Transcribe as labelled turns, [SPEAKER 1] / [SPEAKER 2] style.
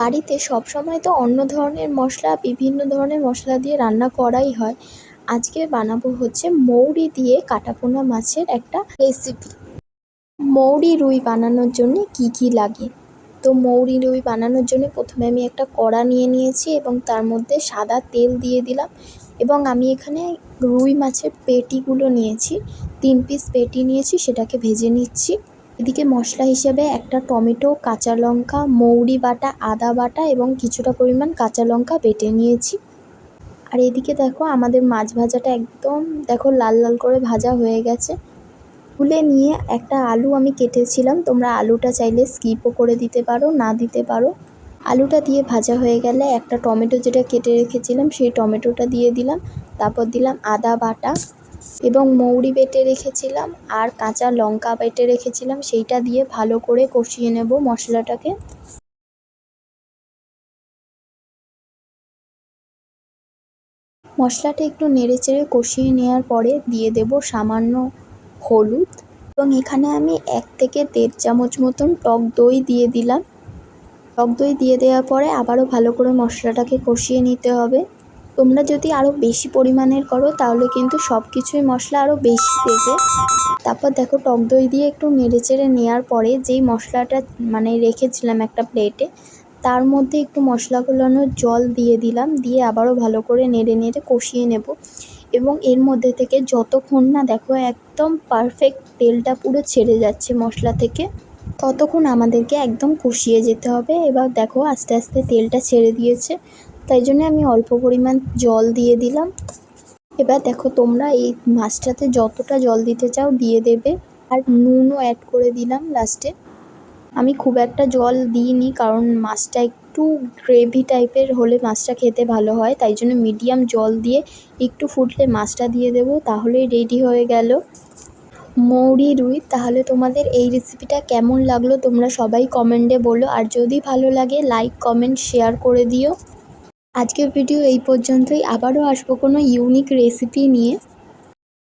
[SPEAKER 1] বাড়িতে সবসময় তো অন্য ধরনের মশলা, বিভিন্ন ধরনের মশলা দিয়ে রান্না করাই হয়। আজকে বানাবো হচ্ছে মৌরি দিয়ে কাটাপোনা মাছের একটা রেসিপি মৌরি রুই বানানোর জন্য কি কি লাগে? তো মৌরি রুই বানানোর জন্য প্রথমে আমি একটা কড়া নিয়ে নিয়েছি এবং তার মধ্যে সাদা তেল দিয়ে দিলাম এবং আমি এখানে রুই মাছের পেটিগুলো নিয়েছি। তিন পিস পেটি নিয়েছি, সেটাকে ভেজে নিচ্ছি। এদিকে মশলা হিসেবে একটা টমেটো, কাঁচা লঙ্কা, মৌরি বাটা, আদা বাটা এবং কিছুটা পরিমাণ কাঁচা লঙ্কা বেটে নিয়েছি। আর এদিকে দেখো আমাদের মাছ ভাজাটা একদম দেখো লাল লাল করে ভাজা হয়ে গেছে। তুলে নিয়ে একটা আলু আমি কেটেছিলাম, তোমরা আলুটা চাইলে স্কিপও করে দিতে পারো, না দিতে পারো। আলুটা দিয়ে ভাজা হয়ে গেলে একটা টমেটো যেটা কেটে রেখেছিলাম, সেই টমেটোটা দিয়ে দিলাম। তারপর দিলাম আদা বাটা। এবং মৌরি বেটে রেখেছিলাম আর কাঁচা লঙ্কা বেটে রেখেছিলাম, সেইটা দিয়ে ভালো করে কষিয়ে নেব মশলাটাকে। মশলাটা একটু নেড়ে চেড়ে কষিয়ে নেওয়ার পরে দিয়ে দেব সামান্য হলুদ এবং এখানে আমি এক থেকে দেড় চামচ মতন টক দই দিয়ে দিলাম। টক দই দিয়ে দেওয়ার পরে আবারও ভালো করে মশলাটাকে কষিয়ে নিতে হবে। তোমরা যদি আরও বেশি পরিমাণের করো, তাহলে কিন্তু সব কিছুই মশলা আরও বেশি দেবে। তারপর দেখো টক দই দিয়ে একটু নেড়ে চেড়ে নেওয়ার পরে যেই মশলাটা মানে রেখেছিলাম একটা প্লেটে, তার মধ্যে একটু মশলা কষানোর জল দিয়ে দিলাম, দিয়ে আবারও ভালো করে নেড়ে নেড়ে কষিয়ে নেব। এবং এর মধ্যে থেকে যতক্ষণ না দেখো একদম পারফেক্ট তেলটা পুরো ছেড়ে যাচ্ছে মশলা থেকে, ততক্ষণ আমাদেরকে একদম কষিয়ে যেতে হবে। এবার দেখো আস্তে আস্তে তেলটা ছেড়ে দিয়েছে। তাই জন্য আমি অল্প পরিমাণ জল দিয়ে দিলাম। এবার দেখো তোমরা এই মাছটাতে যতটা জল দিতে চাও দিয়ে দেবে। আর নুনও অ্যাড করে দিলাম লাস্টে আমি খুব একটা জল দিইনি কারণ মাছটা একটু গ্রেভি টাইপের হলে মাছটা খেতে ভালো হয়। তাই জন্য মিডিয়াম জল দিয়ে একটু ফুটলে মাছটা দিয়ে দেবো তাহলেই রেডি হয়ে গেল। মৌরি রুই, তাহলে তোমাদের এই রেসিপিটা কেমন লাগল তোমরা সবাই কমেন্টে বলো। আর যদি ভালো লাগে লাইক কমেন্ট শেয়ার করে দিও। আজকের ভিডিও এই পর্যন্তই। আবারও আসব কোনো ইউনিক রেসিপি নিয়ে।